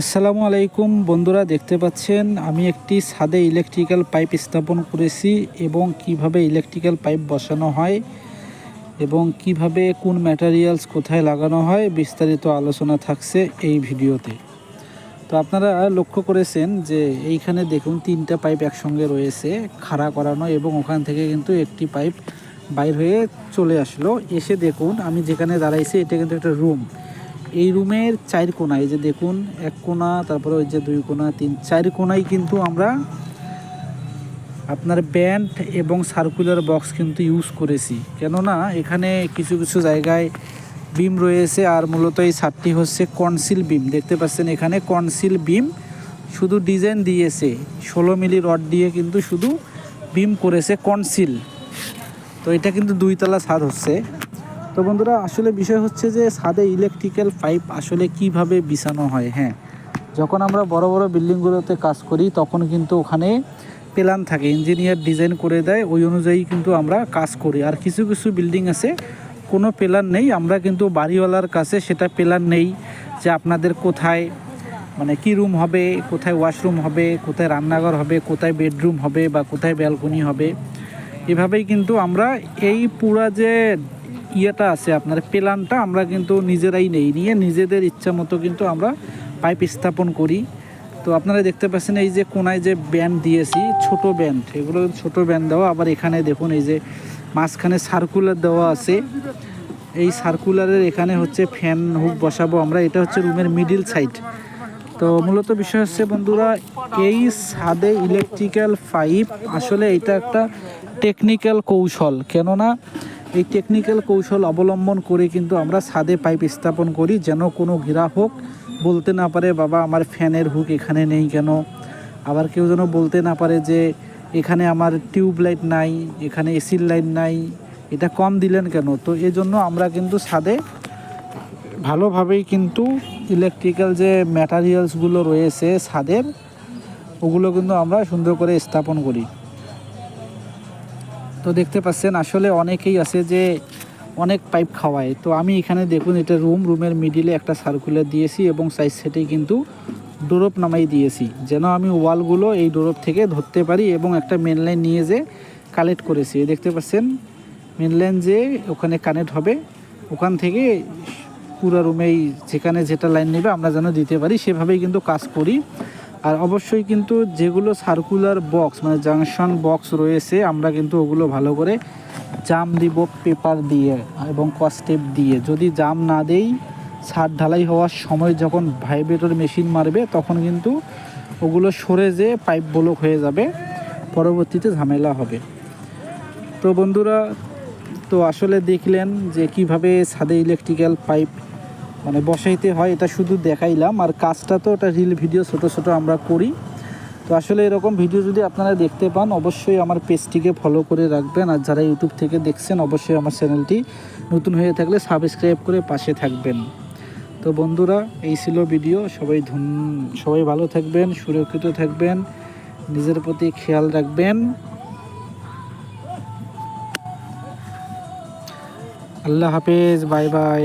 আসসালামু আলাইকুম বন্ধুরা, দেখতে পাচ্ছেন আমি একটি ছাদে ইলেকট্রিক্যাল পাইপ স্থাপন করেছি এবং কীভাবে ইলেকট্রিক্যাল পাইপ বসানো হয় এবং কীভাবে কোন ম্যাটেরিয়ালস কোথায় লাগানো হয় বিস্তারিত আলোচনা থাকছে এই ভিডিওতে। তো আপনারা লক্ষ্য করেছেন যে এইখানে দেখুন তিনটা পাইপ একসঙ্গে রয়েছে, খাড়া করানো এবং ওখান থেকে কিন্তু একটি পাইপ বাইর হয়ে চলে আসলো। এসে দেখুন আমি যেখানে দাঁড়াইছি, এটা কিন্তু একটা রুম এই রুমের চার কোনা এই যে দেখুন, এক কোনা তারপরে ওই যে দুই কোনা তিন, চার কোনায় কিন্তু আমরা আপনার ব্যান্ড এবং সার্কুলার বক্স কিন্তু ইউজ করেছি। কেননা এখানে কিছু কিছু জায়গায় বিম রয়েছে আর মূলত এই ছাদটি হচ্ছে কনসিল বিম। দেখতে পাচ্ছেন এখানে কনসিল বিম শুধু ডিজাইন দিয়েছে, ষোলো মিলি রড দিয়ে কিন্তু শুধু বিম করেছে কনসিল। তো এটা কিন্তু দুইতলা ছাদ হচ্ছে। তো বন্ধুরা, আসলে বিষয় হচ্ছে যে ছাদে ইলেকট্রিক্যাল পাইপ আসলে কীভাবে বিছানো হয় হ্যাঁ? যখন আমরা বড় বড় বিল্ডিংগুলোতে কাজ করি, তখন কিন্তু ওখানে প্ল্যান থাকে ইঞ্জিনিয়ার ডিজাইন করে দেয়, ওই অনুযায়ী কিন্তু আমরা কাজ করি। আর কিছু কিছু বিল্ডিং আছে, কোনো প্ল্যান নেই, আমরা কিন্তু বাড়িওয়ালার কাছে সেটা প্ল্যান নেই যে আপনাদের কোথায় মানে কি রুম হবে, কোথায় ওয়াশরুম হবে, কোথায় রান্নাঘর হবে, কোথায় বেডরুম হবে বা কোথায় ব্যালকনি হবে। এভাবেই কিন্তু আমরা এই পুরা যে ইয়েটা আছে, আপনার প্ল্যানটা আমরা কিন্তু নিজেরাই নেই। নিয়ে নিজেদের ইচ্ছা মতো কিন্তু আমরা পাইপ স্থাপন করি। তো আপনারা দেখতে পাচ্ছেন এই যে কোনায় যে ব্যান্ড দিয়েছি, ছোট ব্যান্ড, এগুলো ছোট ব্যান্ড দেওয়া। আবার এখানে দেখুন এই যে মাঝখানে সার্কুলার দেওয়া আছে। এই সার্কুলারের এখানে হচ্ছে ফ্যান হুক বসাবো আমরা, এটা হচ্ছে রুমের মিডিল সাইড তো মূলত বিষয় হচ্ছে বন্ধুরা, এই ছাদে ইলেকট্রিক্যাল পাইপ আসলে এটা একটা টেকনিক্যাল কৌশল। কেননা এই টেকনিক্যাল কৌশল অবলম্বন করে কিন্তু আমরা ছাদে পাইপ স্থাপন করি, যেন কোনো গ্রাহক বলতে না পারে, বাবা, আমার ফ্যানের হুক এখানে নেই কেন? আবার কেউ যেন বলতে না পারে যে, এখানে আমার টিউব লাইট নাই, এখানে এসির লাইট নাই, এটা কম দিলেন কেন? তো এজন্য আমরা কিন্তু ছাদে ভালোভাবেই কিন্তু ইলেকট্রিক্যাল যে ম্যাটারিয়ালসগুলো রয়েছে ছাদের, ওগুলো কিন্তু আমরা সুন্দর করে স্থাপন করি। তো দেখতে পাচ্ছেন, আসলে অনেকেই আছে যে অনেক পাইপ খাওয়ায়। তো আমি এখানে দেখুন, এটা রুম রুমের মিডিলে একটা সার্কুলার দিয়েছি এবং সাইজ সেটে কিন্তু ডোরপ নামাই দিয়েছি। যেন আমি ওয়ালগুলো এই ডোরপ থেকে ধরতে পারি এবং একটা মেন লাইন নিয়ে যে কালেক্ট করেছি। দেখতে পাচ্ছেন মেন লাইন যে ওখানে কানেক্ট হবে, ওখান থেকে পুরো রুমেই যেখানে যেটা লাইন নেবে আমরা যেন দিতে পারি, সেভাবেই কিন্তু কাজ করি। আর অবশ্যই কিন্তু যেগুলো সার্কুলার বক্স মানে জাংশন বক্স রয়েছে, আমরা কিন্তু ওগুলো ভালো করে জাম দিব পেপার দিয়ে এবং কস্টেপ দিয়ে। যদি জাম না দেই, ছাদ ঢালাই হওয়ার সময় যখন ভাইব্রেটর মেশিন মারবে, তখন কিন্তু ওগুলো সরে যেয়ে পাইপ ব্লক হয়ে যাবে, পরবর্তীতে ঝামেলা হবে। তো বন্ধুরা, তো আসলে দেখলেন যে কীভাবে ছাদে ইলেকট্রিক্যাল পাইপ মানে বসাইতে হয়, এটা শুধু দেখাইলাম। আর কাজটা তো ওটা রিল ভিডিও ছোট ছোট আমরা করি। তো আসলে এরকম ভিডিও যদি আপনারা দেখতে পান, অবশ্যই আমার পেজটিকে ফলো করে রাখবেন। আর যারা ইউটিউব থেকে দেখছেন, অবশ্যই আমার চ্যানেলটি নতুন হয়ে থাকলে সাবস্ক্রাইব করে পাশে থাকবেন। তো বন্ধুরা, এই ছিল ভিডিও সবাই ধন, সবাই ভালো থাকবেন, সুরক্ষিত থাকবেন, নিজের প্রতি খেয়াল রাখবেন। আল্লাহ হাফেজ, বাই বাই।